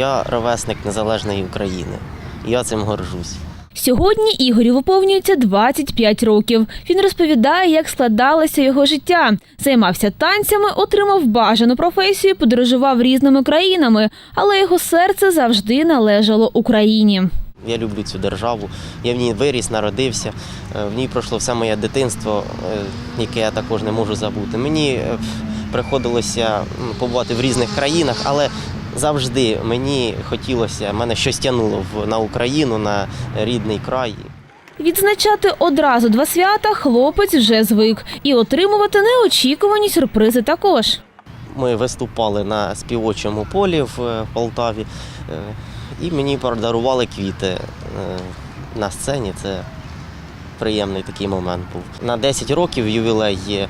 Я ровесник незалежної України. Я цим горжусь. Сьогодні Ігорю виповнюється 25 років. Він розповідає, як складалося його життя. Займався танцями, отримав бажану професію, подорожував різними країнами, але його серце завжди належало Україні. Я люблю цю державу. Я в ній виріс, народився. Е, В ній пройшло все моє дитинство, е, яке я також не можу забути. Мені е, приходилося побувати в різних країнах, але завжди мені хотілося, мене щось тягнуло в- на Україну, на рідний край. Відзначати одразу два свята хлопець вже звик і отримувати неочікувані сюрпризи також. Ми виступали на співочому полі в е, Полтаві, е, і мені подарували квіти е, на сцені. Це приємний такий момент був. На 10 років ювілей є.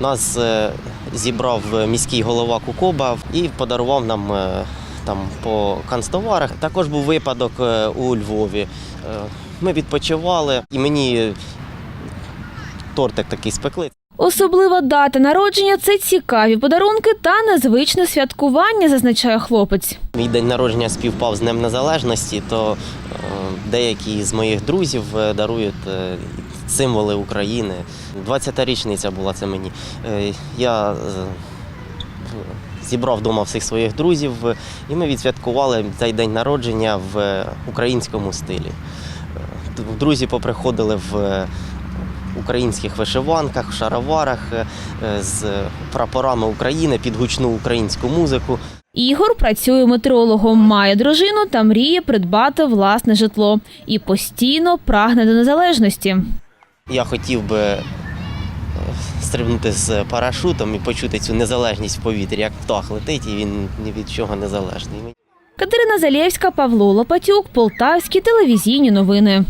Нас зібрав міський голова Кукоба і подарував нам е, там по канцтоварах. Також був випадок е, у Львові. Е, Ми відпочивали, і мені тортик такий спекли. Особлива дата народження це цікаві подарунки та незвичне святкування, зазначає хлопець. Мій день народження співпав з Днем Незалежності, то е, деякі з моїх друзів е, дарують е, символи України. 20-та річниця була це мені. Я зібрав вдома всіх своїх друзів, і ми відсвяткували цей день народження в українському стилі. Друзі поприходили в українських вишиванках, шароварах е, з прапорами України під гучну українську музику. Ігор працює метеорологом, має дружину та мріє придбати власне житло і постійно прагне до незалежності. Я хотів би е, стрибнути з парашутом і почути цю незалежність в повітрі, як птах летить, і він ні від чого незалежний. Катерина Залєвська, Павло Лопатюк, Полтавські телевізійні новини.